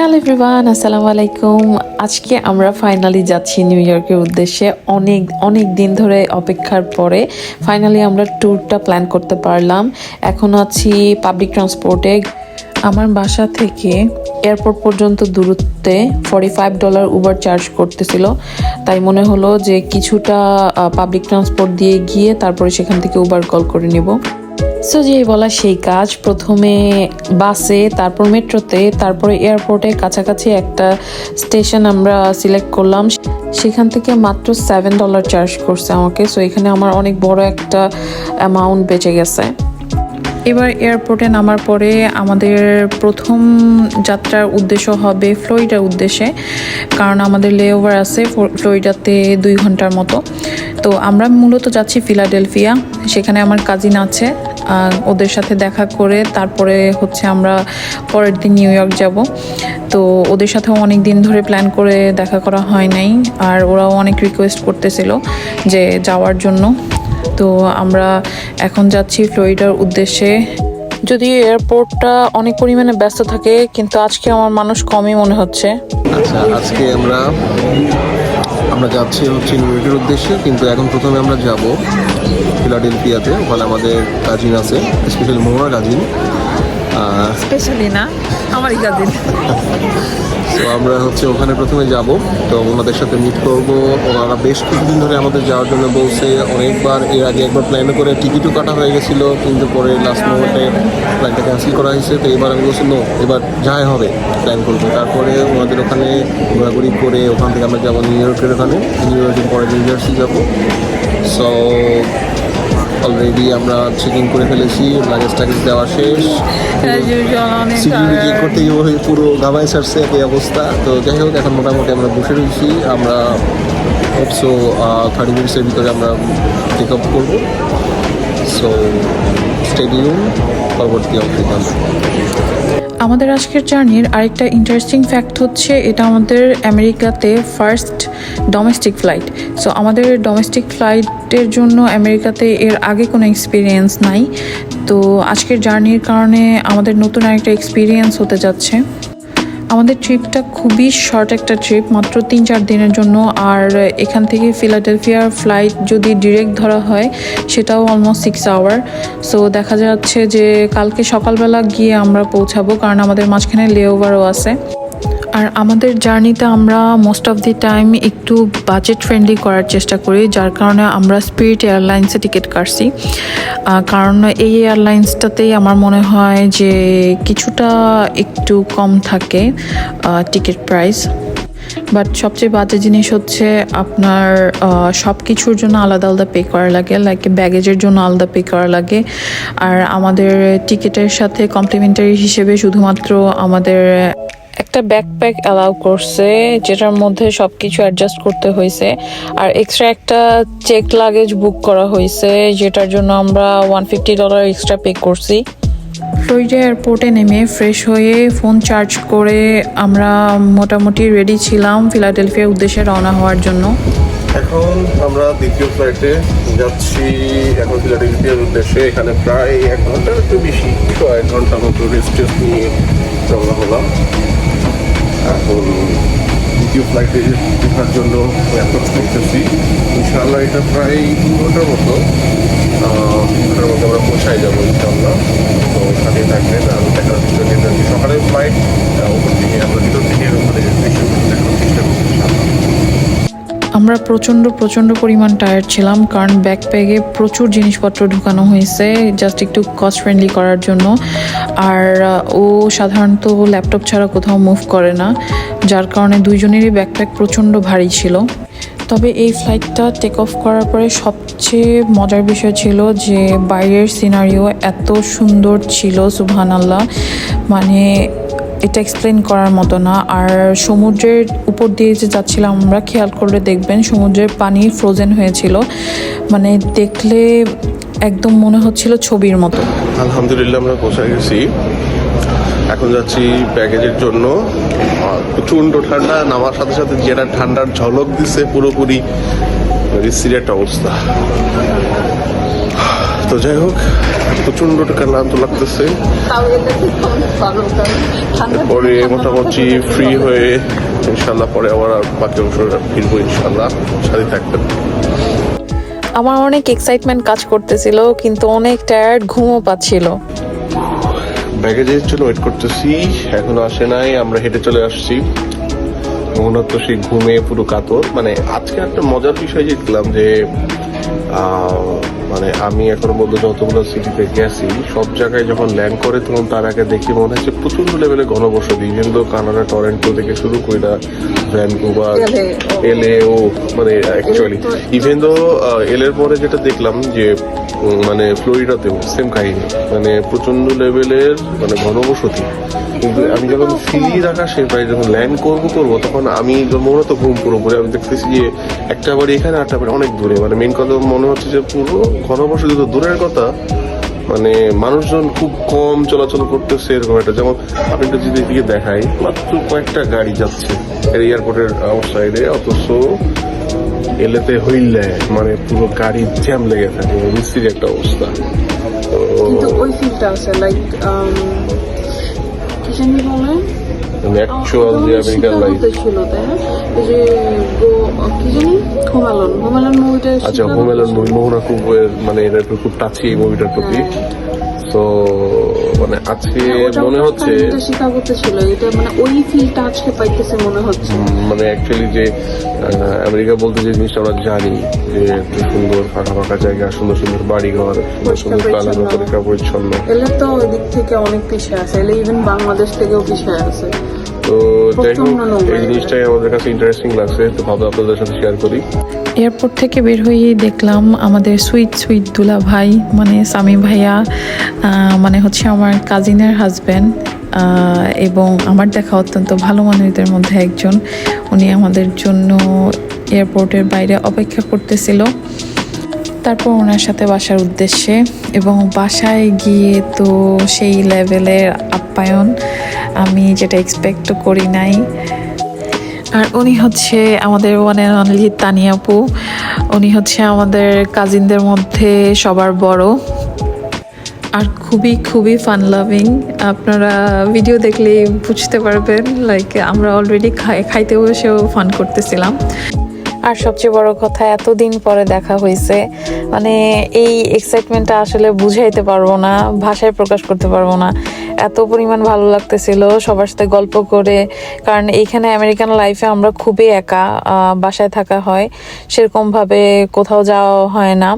Hello everyone, আসসালামু আলাইকুম। আজকে আমরা ফাইনালি যাচ্ছি নিউ ইয়র্কের উদ্দেশ্যে। অনেক অনেক দিন ধরে অপেক্ষার পরে ফাইনালি আমরা ট্যুরটা প্ল্যান করতে পারলাম। এখন আছি পাবলিক ট্রান্সপোর্টে আমার বাসা থেকে এয়ারপোর্ট পর্যন্ত দূরত্বে forty five dollar Uber charge করতেছিল। তাই মনে হলো যে কিছুটা পাবলিক ট্রান্সপোর্ট দিয়ে গিয়ে তারপরে সেখান থেকে উবার কল করে নেব। সো যে বলা সেই কাজ। প্রথমে বাসে, তারপর মেট্রোতে, তারপরে এয়ারপোর্টের কাছাকাছি একটা স্টেশন আমরা সিলেক্ট করলাম। সেখান থেকে মাত্র সেভেন ডলার চার্জ করছে আমাকে। সো এখানে আমার অনেক বড় একটা অ্যামাউন্ট বেঁচে গেছে। এবার এয়ারপোর্টে নামার পরে আমাদের প্রথম যাত্রার উদ্দেশ্য হবে ফ্লোরিডার উদ্দেশ্যে। কারণ আমাদের লেওভার আছে ফ্লোরিডাতে দুই ঘণ্টার মতো। তো আমরা মূলত যাচ্ছি ফিলাডেলফিয়া। সেখানে আমার কাজিন আছে। ওদের সাথে দেখা করে তারপরে হচ্ছে আমরা পরের দিন নিউ ইয়র্ক যাব। তো ওদের সাথেও অনেক দিন ধরে প্ল্যান করে দেখা করা হয় নাই আর ওরাও অনেক রিকোয়েস্ট করতেছিল যে যাওয়ার জন্য। তো আমরা এখন যাচ্ছি ফ্লোরিডার উদ্দেশ্যে। যদি এয়ারপোর্টটা অনেক পরিমাণে ব্যস্ত থাকে, কিন্তু আজকে আমার মানুষ কমই মনে হচ্ছে। আচ্ছা আজকে আমরা আমরা যাচ্ছি হচ্ছে নিউ ইয়র্কের উদ্দেশ্যে কিন্তু এখন প্রথমে আমরা যাব ফিলাডেলফিয়াতে ওখানে আমাদের কাজিন আছে স্পেশালি মোহনা কাজিন স্পেশালি না আমারই কাজিন তো আমরা হচ্ছে ওখানে প্রথমে যাব। তো ওনাদের সাথে মিট করব। ওনারা বেশ কিছুদিন ধরে আমাদের যাওয়ার জন্য বলছে অনেকবার এর আগে একবার প্ল্যানে করে টিকিটও কাটা হয়ে গেছিল কিন্তু পরে লাস্ট মোমেন্টে প্ল্যানটা ক্যান্সেল করা হয়েছে। তো এবার আমি বলছি "No, এবার যাই হবে প্ল্যান করব। তারপরে ওনাদের ওখানে ঘোরাঘুরি করে ওখান থেকে আমরা যাব নিউ ইয়র্কের ওখানে। নিউ ইয়র্কের পরে নিউ জার্সি যাব। সো অলরেডি আমরা চেকিং করে ফেলেছি লাগেজ টাগেজ দেওয়া শেষ। সিকিউরিটি করতে গিয়ে পুরো গাবায় সারছে একই অবস্থা। তো যাই হোক এখন মোটামুটি আমরা বসে রয়েছি। আমরা হোপসো থার্টি মিনিটসের ভিতরে আমরা টেক আপ করব। সো স্টেডিয়াম পরবর্তী অংশে আমাদের আজকের জার্নির আরেকটা ইন্টারেস্টিং ফ্যাক্ট হচ্ছে এটা আমাদের আমেরিকাতে ফার্স্ট ডোমেস্টিক ফ্লাইট সো আমাদের ডোমেস্টিক ফ্লাইটের জন্য আমেরিকাতে এর আগে কোনো এক্সপিরিয়েন্স নাই। তো আজকের জার্নির কারণে আমাদের নতুন আরেকটা এক্সপিরিয়েন্স হতে যাচ্ছে। আমাদের ট্রিপটা খুবই শর্ট একটা ট্রিপ মাত্র তিন চার দিনের জন্য। আর এখান থেকে ফিলাডেলফিয়ার ফ্লাইট যদি ডিরেক্ট ধরা হয়, সেটাও অলমোস্ট সিক্স আওয়ার সো দেখা যাচ্ছে যে কালকে সকালবেলা গিয়ে আমরা পৌঁছাবো, কারণ আমাদের মাঝখানে লেওভারও আছে। আর আমাদের জার্নিতে আমরা মোস্ট অফ দি টাইম একটু বাজেট ফ্রেন্ডলি করার চেষ্টা করি, যার কারণে আমরা স্পিরিট এয়ারলাইন্সে টিকিট কাটছি। কারণ এই এয়ারলাইন্সটাতেই আমার মনে হয় যে কিছুটা একটু কম থাকে টিকিট প্রাইস বাট সবচেয়ে বাজে জিনিস হচ্ছে আপনার সব কিছুর জন্য আলাদা আলাদা পে করা লাগে লাইক ব্যাগেজের জন্য আলাদা পে করা লাগে। আর আমাদের টিকিটের সাথে কমপ্লিমেন্টারি হিসেবে শুধুমাত্র আমাদের একটা ব্যাকপ্যাক অ্যালাউ করছে যেটার মধ্যে সব কিছু অ্যাডজাস্ট করতে হয়েছে। আর এক্সট্রা একটা চেক লাগেজ বুক করা হয়েছে যেটার জন্য আমরা one fifty dollar extra pay করছি। ফ্লোরিডা এয়ারপোর্টে নেমে ফ্রেশ হয়ে ফোন চার্জ করে আমরা মোটামুটি রেডি ছিলাম ফিলাডেলফিয়ার উদ্দেশ্যে রওনা হওয়ার জন্য। এখন আমরা দ্বিতীয় ফ্লাইটে যাচ্ছি এখন ফিলাডেলফিয়ার উদ্দেশ্যে। এখানে প্রায় এক ঘণ্টার একটু বেশি এক ঘণ্টার মতো রেস্ট নিয়ে। রওনা হলাম এখন দ্বিতীয় ফ্লাইটে ওঠার জন্য অ্যাপ্রোচ করতেছি ইনশাআল্লাহ এটা প্রায় তিন ঘণ্টার মতো। ঘণ্টার মধ্যে আমরা পৌঁছাই যাব ইনশাআল্লাহ। তো ওখানে থাকবেন আর দেখার চেষ্টা সকালের ফ্লাইট ওখান থেকে আমরা ভিতর থেকে ওখানে দেখার চেষ্টা করছি আমরা প্রচণ্ড প্রচণ্ড পরিমাণ টায়ার্ড ছিলাম কারণ ব্যাকপ্যাগে প্রচুর জিনিসপত্র ঢুকানো হয়েছে জাস্ট একটু কস্ট ফ্রেন্ডলি করার জন্য। আর ও সাধারণত ল্যাপটপ ছাড়া কোথাও মুভ করে না। যার কারণে দুইজনেরই ব্যাকপ্যাক প্রচণ্ড ভারী ছিল। তবে এই ফ্লাইটটা টেক অফ করার পরে সবচেয়ে মজার বিষয় ছিল যে বাইরের সিনারিও এত সুন্দর ছিল সুবহান আল্লাহ মানে এটা এক্সপ্লেন করার মতো না। আর সমুদ্রের উপর দিয়ে যে যাচ্ছিলাম আমরা, খেয়াল করলে দেখবেন সমুদ্রের পানি ফ্রোজেন হয়েছিল। মানে দেখলে একদম মনে হচ্ছিল ছবির মতো। আলহামদুলিল্লাহ আমরা পৌঁছে গেছি। এখন যাচ্ছি প্যাকেজের জন্য। প্রচণ্ড ঠান্ডা, নামার সাথে সাথে যেটা ঠান্ডার ঝলক দিচ্ছে পুরোপুরি সিরিয়াট অবস্থা। তো যাই হোক প্রচণ্ড ক্লান্ত লাগতেছে। পরে মোটামুটি ফ্রি হয়ে, ইনশাল্লাহ পরে আবার বাকি অংশ ফিরবো ইনশাল্লাহ। সাথে থাকবেন। আমার অনেক এক্সাইটমেন্ট কাজ করতেছিল, কিন্তু অনেক টায়ার্ড ঘুমও পাচ্ছিল। ব্যাগেজের জন্য ওয়েট করতেছি, এখনও আসে নাই, আমরা হেঁটে চলে আসছি। মনে তো সেই ঘুমে পুরো কাতর। মানে আজকে একটা মজার বিষয় দেখলাম যে মানে আমি এখনও বলতে যতগুলো সিটিতে গেছি সব জায়গায় যখন ল্যান্ড করে তখন তার আগে দেখি মনে হচ্ছে প্রচণ্ড লেভেলে ঘনবসতি। কিন্তু কানাডা টরেন্টো থেকে শুরু করে ভ্যানকুভার LA এলে ও। মানে অ্যাকচুয়ালি ইভেন দো এল এর পরে যেটা দেখলাম যে মানে ফ্লোরিডাতেও সেম কাহিনী মানে প্রচণ্ড লেভেলের মানে ঘনবসতি। কিন্তু আমি যখন ফিরিয়ে রাখা সে প্রায় যখন ল্যান্ড করব করব তখন আমি মনে তো ঘুম পুরোপুরি আমি দেখতেছি যে একটা বাড়ি এখানে আটটা বাড়ি অনেক দূরে। মানে মেন কথা মনে হচ্ছে যে পুরো ঘনবসতি তো দূরের কথা মানে মানুষজন খুব কম চলাচল করতেছে এরকম একটা, যেমন আপনি একটু যদি এদিকে দেখাই, মাত্র কয়েকটা গাড়ি যাচ্ছে এয়ারপোর্টের আউটসাইডে অথচ এলেতে হইলে মানে পুরো গাড়ি জ্যাম লেগে থাকে, মিস্ত্রির একটা অবস্থা। ওই আছে লাইক কি জানি বলে? অ্যাকচুয়াল যে আমেরিকান লাইফ ছিল তাই না? যে কি জানি? হোমালন হোমালন মুভিটা আচ্ছা হোমালন মুভি মোহনা খুব মানে এটা একটু খুব টাচি এই মুভিটার প্রতি। তো মানে আজকে মনে হচ্ছে শিকাগোতে ছিল এটা মানে ওই ফিলটা আজকে পাইতেছে মনে হচ্ছে। মানে অ্যাকচুয়ালি যে আমেরিকা বলতে যে জিনিসটা আমরা জানি যে সুন্দর ফাঁকা ফাঁকা জায়গা সুন্দর সুন্দর বাড়ি ঘর সুন্দর সুন্দর পরিচ্ছন্ন। পরিষ্কার পরিচ্ছন্ন। এলে তো ওই দিক থেকে অনেক পিছিয়ে আছে এলে ইভেন বাংলাদেশ থেকেও পিছিয়ে আছে। তো যাই হোক এই জিনিসটাই আমাদের কাছে ইন্টারেস্টিং লাগছে। তো ভাবলাম আপনাদের সাথে শেয়ার করি। এয়ারপোর্ট থেকে বের হয়ে দেখলাম আমাদের সুইট সুইট দুলা ভাই মানে সামি ভাইয়া মানে হচ্ছে আমার কাজিনের হাজব্যান্ড এবং আমার দেখা অত্যন্ত ভালো মানুষদের মধ্যে একজন। উনি আমাদের জন্য এয়ারপোর্টের বাইরে অপেক্ষা করতেছিল। তারপর ওনার সাথে বাসার উদ্দেশ্যে এবং বাসায় গিয়ে তো সেই লেভেলের আপ্যায়ন আমি যেটা এক্সপেক্ট করি নাই। আর উনি হচ্ছে আমাদের ওয়ান অ্যান্ড অনলি তানিয়াপু উনি হচ্ছে আমাদের কাজিনদের মধ্যে সবার বড়। আর খুবই খুবই ফান লাভিং আপনারা ভিডিও দেখলে বুঝতে পারবেন লাইক আমরা অলরেডি খাইতে বসেও ফান করতেছিলাম। আর সবচেয়ে বড় কথা, এতদিন পরে দেখা হয়েছে মানে এই এক্সাইটমেন্টটা আসলে বুঝাইতে পারব না, ভাষায় প্রকাশ করতে পারব না। এত পরিমাণ ভালো লাগতেছিল সবার সাথে গল্প করে, কারণ এইখানে আমেরিকান লাইফে আমরা খুবই একা বাসায় থাকা হয়, সেরকমভাবে কোথাও যাওয়া হয় না।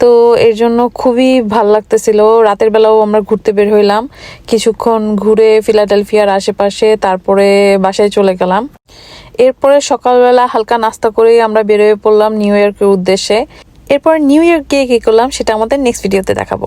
তো এর জন্য খুবই ভালো লাগতেছিল। রাতের বেলাও আমরা ঘুরতে বের হইলাম, কিছুক্ষণ ঘুরে ফিলাডেলফিয়ার আশেপাশে, তারপরে বাসায় চলে গেলাম। এরপরে সকালবেলা হালকা নাস্তা করেই আমরা বেরোয় পড়লাম নিউ ইয়র্কের উদ্দেশ্যে। এরপর নিউ ইয়র্ক গিয়ে কি করলাম, সেটা আমাদের নেক্সট ভিডিওতে দেখাবো।